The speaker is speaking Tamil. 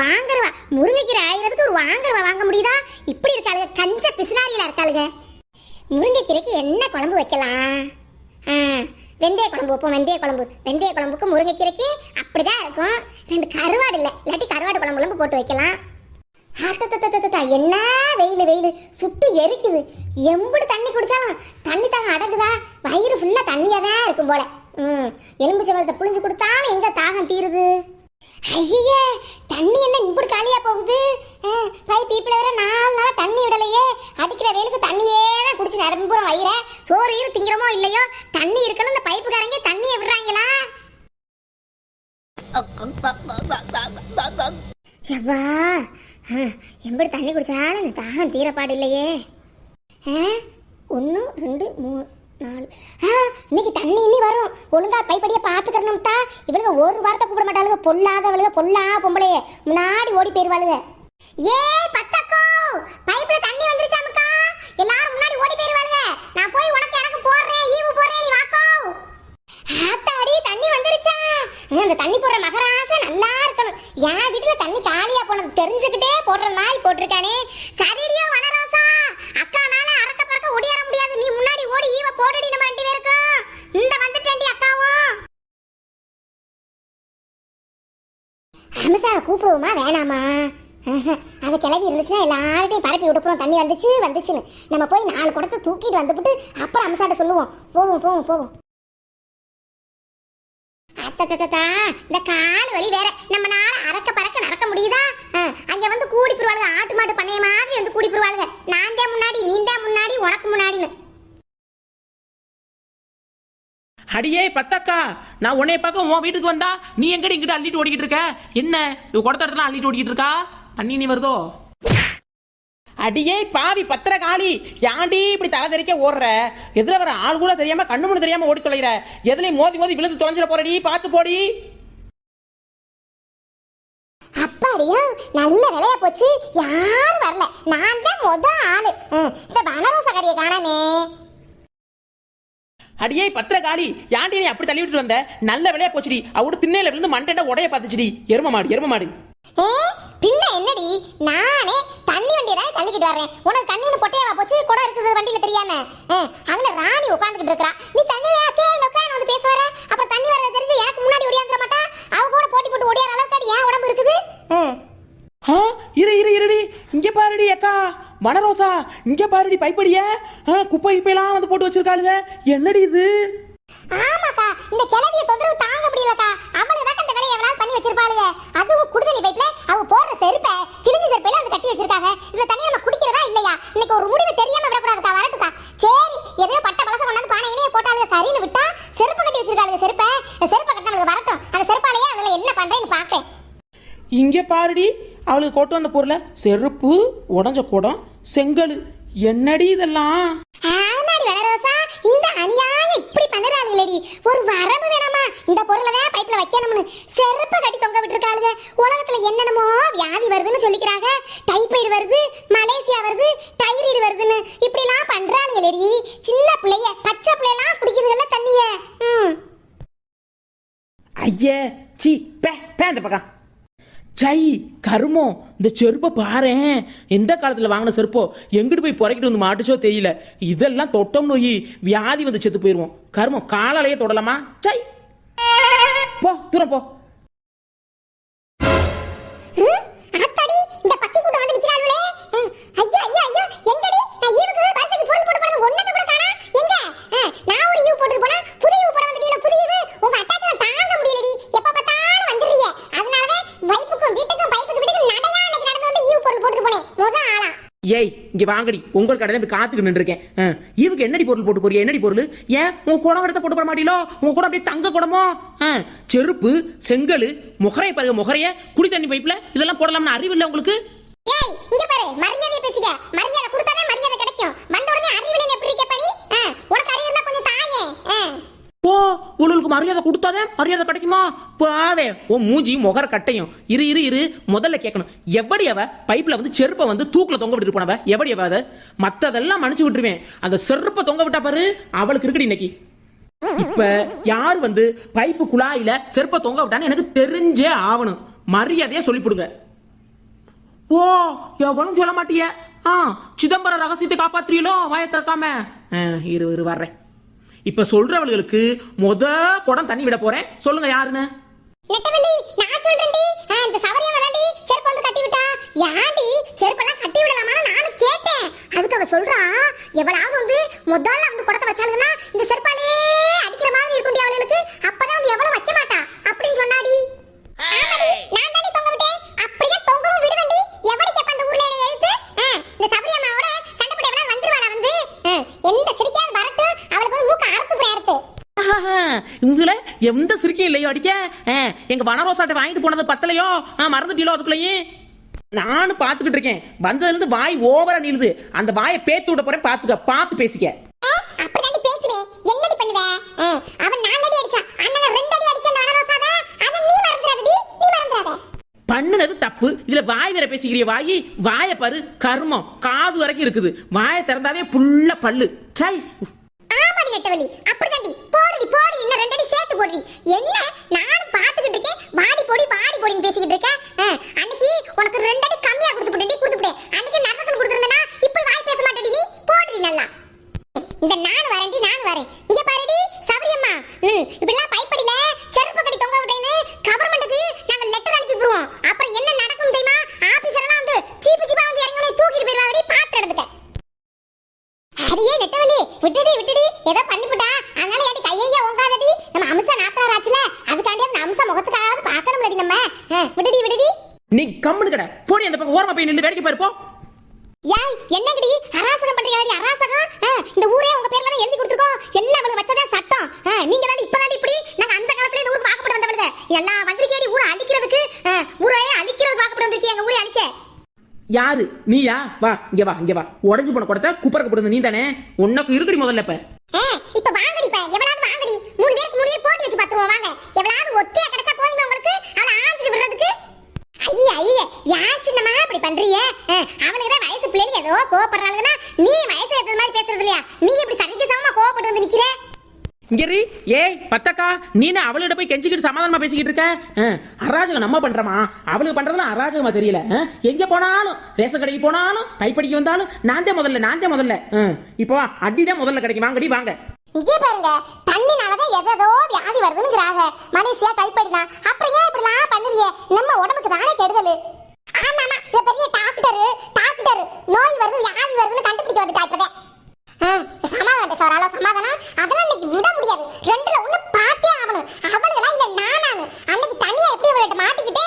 வாங்குறவா? முருங்கைக்கீரை ஆயிரத்துக்கு ஒரு வாங்குறவா? வாங்க முடியுதா? இப்படி இருக்காளுங்க கஞ்ச பிசினாரியில இருக்காளுங்க முருங்கைக்கீரைக்கு என்ன குழம்பு வைக்கலாம்? ஆ, வெந்தய குழம்பு வைப்போம் வெந்தய குழம்பு. வெந்தய குழம்புக்கு முருங்கைக்கீரைக்கு அப்படிதான் இருக்கும். ரெண்டு கருவாடு இல்லை இல்லாட்டி கருவாடு குழம்பு குழம்பு போட்டு வைக்கலாம். என்ன வெயில் வெயில். சுட்டு எரிக்குது. எம்புடு தண்ணி குடிச்சாலும் தண்ணி தாங்க அடங்குதா? வயிறு ஃபுல்லாக தண்ணியாக தான் இருக்கும் போல. ம் எலும்பு சம்பளத்தை புழிஞ்சு கொடுத்தாலும் எங்கே தாகம் தீருது? ஐயே தண்ணி என்ன இப்படி காலியா போகுது? பைப் பீப்பில் வேற நாலு நாளா தண்ணி விடலையே. அடிக்கிற வெயிலுக்கு தண்ணியே தான் குடிச்சு நிரம்புறோம் வயிற. சோறு ஈரு திங்கிறமோ இல்லையோ தண்ணி இருக்கணும் இந்த பைப்புக்காரங்க தண்ணியை விடுறாங்களா? எவ்வா எப்படி தண்ணி குடிச்சாலும் இந்த தாகம் தீரப்பாடு இல்லையே. ஒன்று ரெண்டு மூணு நாலு. ஆ, இன்னைக்கு தண்ணி இனி வரும். ஒழுங்கா பைப்படியை பார்த்துக்கணும்ட்டா. இவளுங்க ஒரு வாரத்தை கூப்பிட மாட்டாளுங்க. பொல்லாதவளுக பொல்லா பொம்பளையே. முன்னாடி ஓடி போயிருவாளுங்க. ஏ பத்தக்கோ பைப்ல தண்ணி வந்துருச்சாமுக்கா எல்லாரும் முன்னாடி ஓடி போயிருவாளுங்க. நான் போய் உனக்கு எனக்கு போடுறேன் ஈவு போடுறேன் நீ வாக்கோ. ஆத்தாடி தண்ணி வந்துருச்சா? அந்த தண்ணி போடுற மகராசை நல்லா இருக்கணும். என் வீட்டுல தண்ணி காலியா போனது தெரிஞ்சுக்கிட்டே போடுற மாதிரி போட்டிருக்கானே. சரிடியோ வனரோசா. அக்கானால அறக்க பறக்க ஓடியார முடியாது. நீ முன்னாடி ஓடி ஈவ போடுடி நம்ம ரெண்டு பேருக்கும் இந்த வந்துட்டேன்டி அக்காவும். அமிசாவை கூப்பிடுவோமா? வேணாமா? அது கிளவி இருந்துச்சுன்னா எல்லார்ட்டையும் பரப்பி விடுப்போம் தண்ணி வந்துச்சு வந்துச்சுன்னு. நம்ம போய் நாலு குடத்தை தூக்கிட்டு வந்துவிட்டு அப்புறம் அம்சாட்ட சொல்லுவோம். போவோம் போவோம் போவோம். அத்தத்தத்தா இந்த கால் வலி வேற. நம்ம நான் பறக்க நடக்க முடியுதா ஆ, அங்க வந்து கூடி போடுவாளுங்க ஆட்டு மாட்டு பண்ணைய மாதிரி வந்து கூடி போடுவாளுங்க நான் தான் முன்னாடி நீ தான் முன்னாடி உனக்கு முன்னாடின்னு அடியே பத்தக்கா நான் உன்னைய பார்க்க உன் வீட்டுக்கு வந்தா நீ எங்கடி இங்கிட்ட அள்ளிட்டு ஓடிக்கிட்டு இருக்க? என்ன இவ குடத்த இடத்துல அள்ளிட்டு ஓடிக்கிட்டு இருக்கா? தண்ணி நீ வருதோ? அடியே பாவி பத்திர காளி யாண்டி இப்படி தலை தெரிக்க ஓடுற? எதுல வர ஆள் கூட தெரியாம கண்ணு மணி தெரியாம ஓடி தொலைகிற? எதுலயும் மோதி மோதி விழுந்து தொலைஞ்சிட போறடி பார்த்து போடி. அப்பாடியா நல்ல வேலையா போச்சு. யாரும் வரல. நான் தான் முத ஆளு. இந்த வனரோசகரியை காணமே. அடியே பத்திர காளி யாண்டி நீ அப்படி தள்ளி விட்டுட்டு வந்த? நல்ல வேலையா போச்சுடி. அவட திண்ணையில விழுந்து மண்டை உடைய பார்த்துச்சுடி. எரும மாடு எரும மாடு. ஏ பின்ன என்னடி? நானே தண்ணி வண்டியை தான் தள்ளிக்கிட்டு வர்றேன். உனக்கு கண்ணின்னு பொட்டையாவா போச்சு? குடம் இருக்குது வண்டியில தெரியாம. அங்க ராணி உட்காந்துக்கிட்டு இருக்கா நீ தண்ணி உட்காந்து வந்து பேச வர அப்புறம் தண்ணி வர தெரிஞ்சு எனக்கு முன்னாடி ஓடியாந்துட மாட்டா அவ கூட போட்டி போட்டு ஓடியார அளவுக்கு ஏன் உடம்பு இருக்குது ஆ. ஆ, இரு இரு இருடி. இங்க பாருடி அக்கா. வனரோசா இங்க பாருடி பைப்படிய. குப்பை குப்பையெல்லாம் வந்து போட்டு வச்சிருக்காளுங்க. என்னடி இது? ஆமாக்கா. இந்த கிளவிய தொந்தரவு தாங்க முடியலக்கா. அவளுக்கு தான் இந்த வேலையை எவ்வளவு பண்ணி வச்சிருப்பாளுங்க. அதுவும் குடுதண்ணி பைப்ல அவ போடுற செருப்பை கிழிஞ்ச செருப்பையில வந்து கட்டி வச்சிருக்காங்க. இதுல தண்ணி நம்ம குடிக்கிறதா இல்லையா? இன்னைக்கு ஒரு முடிவு தெரியாம விடக்கூடாதுக்கா வரட்டுக்கா சரி எதையோ பட்ட பழச கொண்டாந்து பானை இணைய போட்டாளுங்க. சரின்னு விட்டா செருப்பு கட்டி வச்சிருக்காளுங்க செருப்பை. செருப்பை கட்டினவளுக்கு வரட்டும். அந்த செருப்பாலேயே அவளை என்ன பண்றேன்னு பாக்கேன் இங்க பாருடி. அவளுக்கு கொண்டு வந்த பொருளை செருப்பு உடஞ்ச குடம் செங்கல். என்னடி இதெல்லாம்? இந்த அநியாயம் இப்படி பண்ணுறாளுங்களேடி ஒரு வரம்பு வேணாமா? இந்த பொருளை தான் பைப்ல வைக்கணும்னு. செருப்பு கட்டி தொங்க விட்டுருக்காளுங்க. உலகத்துல என்னென்னமோ வியாதி வருதுன்னு சொல்லிக்கிறாங்க. டைபாய்டு வருது மலேசியா வருது டைராய்டு வருதுன்னு. இப்படிலாம் பண்றாளுங்களேடி சின்ன பிள்ளைய பச்சை பிள்ளையெல்லாம் குடிக்குதுல்ல தண்ணிய. ம். ஐயே சி பே பே அந்த பக்கம். சை கருமம் இந்த செருப்பை பாரேன். எந்த காலத்தில் வாங்கின செருப்போ? எங்கிட்டு போய் புறக்கிட்டு வந்து மாட்டுச்சோ தெரியல. இதெல்லாம் தொட்டம் நோய் வியாதி வந்து செத்து போயிடுவோம் கருமம் காலாலேயே தொடலாமா? சை போ தூரம் போ. ஏய் இங்க வாங்கடி. உங்கள் கடையில போய் காத்துக்கிட்டு நின்றுருக்கேன். ஆ, என்னடி பொருள் போட்டு போறிய? என்னடி பொருள்? ஏன் உன் குடம் எடுத்த போட்டு போட மாட்டீங்களோ? உங்க குடம் அப்படியே தங்க குடமோ? செருப்பு செங்கல் முகரைய பாருங்க முகரைய குடி தண்ணி பைப்ல இதெல்லாம் போடலாம்னு அறிவு இல்லை உங்களுக்கு? ஏய் இங்க பாரு மரியாதை பேசிக்க. மரியாதை கிடைக்கும் வந்த உடனே அறிவில்லை எப்படி இருக்க பணி உனக்கு அறிவு இருந்தா கொஞ்சம் தாங்க ஆ. ஓ உங்களுக்கு மரியாதை கொடுத்தாதே? மரியாதை கிடைக்குமா? பாவே உன் மூஞ்சி முகர கட்டையும். இரு இரு இரு. முதல்ல கேட்கணும். எப்படி அவ பைப்ல வந்து செருப்பை வந்து தூக்குல தொங்க விட்டுட்டு போனவ? எப்படி அவ அதை? மத்ததெல்லாம் மன்னிச்சு விட்டுருவேன். அந்த செருப்பை தொங்க விட்டா பாரு அவளுக்கு இருக்குடி இன்னைக்கு. இப்ப யார் வந்து பைப்பு குழாயில செருப்பை தொங்க விட்டான்னு எனக்கு தெரிஞ்சே ஆகணும். மரியாதையா சொல்லி கொடுங்க. ஓ எவனும் சொல்ல மாட்டிய? ஆ சிதம்பரம் ரகசியத்தை காப்பாத்திரியலோ வாயை திறக்காம? இரு இரு வர்றேன். இப்ப சொல்றவளுகளுக்கு முத குடம் தண்ணி விட போறேன். சொல்லுங்க யாருன்னு? நெட்டவள்ளி நான் சொல்றேன்டி. இந்த சவரியம் வதாண்டி செருப்பு வந்து கட்டி விட்டா. யாண்டி செருப்பெல்லாம் கட்டி விடலாமான்னு நானும் கேட்டேன். அதுக்கு அவ சொல்றா எவளாவது வந்து முதல்ல அந்த குடத்தை வச்சாளுன்னா இந்த செருப்பாலே அடிக்கிற மாதிரி இருக்கும்டி அவளுக்கு அப்பதான் வந்து எவ்வளவு வைக்க மாட்டா அப்படின்னு சொன்னாடி ஆமாடி, நான் தாண்டி தொங்க விட்டேன். அப்படியே தொங்கவும் விடுவேன்டி. எவடி கேப்பா இந்த ஊர்ல என்னை எதிர்த்து? ஆ, இந்த சபரி அம்மாவோட சண்டை போட்டு எவளாவது வந்துருவாளா வந்து? ஆ, எந்த சிரிக்காவது வரட்டும், அவளுக்கு வந்து மூக்கு அறுத்து போய் அறுத்து. உங்கள எந்த சிரிக்கையும் இல்லையோ அடிக்க? எங்க வனரோசாட்டை வாங்கிட்டு போனது பத்தலையோ? மறந்துட்டீங்களோ அதுக்குள்ளேயும் நானும் பாத்துக்கிட்டு இருக்கேன். வந்ததுல இருந்து வாய் ஓவரா நிலுது அந்த வாயை பேத்து விட போறேன். பாத்துக்க பார்த்து பேசிக்க. பண்ணுனது தப்பு. இதுல வாய் வேற பேசிக்கிறிய வாயி. வாயை பாரு கருமம். காது வரைக்கும் இருக்குது. வாயை திறந்தாவே புள்ள பல்லு. சை. ஆமாடி நெட்டவள்ளி, அப்படிதாண்டி. இன்னும் ரெண்டு அடி சேர்த்து போடுறி என்ன நானும் பார்த்துக்கிட்டு இருக்கேன். வாடி போடி, வாடி போடின்னு பேசிக்கிட்டு இருக்கேன் அன்னைக்கு உனக்கு ரெண்டு அடி கம்மியா கொடுத்துப்புட்டேன்டி, கொடுத்துப்புட்டேன். அன்னைக்கு நரக்கன் கொடுத்திருந்தேனா, இப்படி வாய் பேச மாட்டேடி நீ. போடுறி நல்லா. இந்த நான் வரேன்டி, நான் வரேன். இங்க பாருடி, சபரியம்மா. ம், இப்படிலாம் பைப்படியில செருப்பு கட்டி தொங்க விட்டேன்னு கவர்மெண்ட்டுக்கு நாங்க லெட்டர் அனுப்பி விடுவோம். அப்புறம் என்ன நடக்கும் தெரியுமா? ஆபீசர் எல்லாம் வந்து சீப்பு சீப்பா வந்து இறங்கி உன்னை தூக்கிட்டு போயிருவாங்கடி, பார்த்து நடந்துக்க. அடியே நெட்டவள்ளி விட்டுடி விட்டுடி ஏதோ பண்ணிவிட்டா அதனால ஏடி கையையே ஓங்காதடி நம்ம அம்சா நாத்தனார் ஆச்சுல அதுக்காண்டி அந்த அம்சா முகத்துக்காவது பார்க்கணும்லடி நம்ம ஆ, விடுடி விடுடி நீ கம்முனு கடை. போடி அந்த பக்கம் ஓரமா போய் நின்று வேடிக்கை பாரு போ. யாய் என்னங்கடி? அராசகம் பண்றீங்க அராசகம்? இந்த ஊரே உங்க பேர்ல தான் எழுதி கொடுத்துருக்கோம். எல்லாம் அவளுக்கு வச்சதா சட்டம். நீங்க தான் இப்பதான் இப்படி? நாங்க அந்த காலத்துல இந்த ஊருக்கு வாக்கப்பட்டு வந்தவளுங்க. எல்லாம் வந்திருக்கேடி ஊரை அழிக்கிறதுக்கு. ஆ, ஊரையே அழிக்கிறதுக்கு வாக்கப்பட்டு வந்திருக்கீங்க எங்க ஊரை அழிக்க? யாரு? நீயா? வா இங்க வா இங்க வா. உடஞ்சு போன குடத்தை குப்பரக்கு போடுறது நீ தானே உனக்கு இருக்குடி முதல்ல இப்ப. ஏதோ கோவப்படுறாளுன்னா நீ வயசு ஏத்த மாதிரி பேசுறது இல்லையா? நீ இப்படி சரிக்கு சமமா கோவப்பட்டு வந்து நிக்கிற? இங்கரி ஏய் பத்தக்கா நீனே அவள்கிட்ட போய் கெஞ்சிக்கிட்டு சமாதானமா பேசிக்கிட்டு இருக்க? அராஜகம் நம்ம பண்றோமா? அவளுக்கு பண்றதுலாம் அராஜகமா தெரியல. எங்க போனாலும் ரேஷன் கடைக்கு போனாலும் கைப்படிக்க வந்தாலும் நான் தான் முதல்ல நான் தான் முதல்ல இப்போ அடிதான் முதல்ல கிடைக்கும் வாங்கடி வாங்க. இங்கே பாருங்க தண்ணினாலதான் எதோ வியாதி வருதுங்கிறாங்க மலேசியா டைப்பாய்டுனா அப்புறம் ஏன் இப்படிலாம் பண்ணுறீங்க நம்ம உடம்புக்கு தானே கெடுதல். மாட்டிக்கிட்டு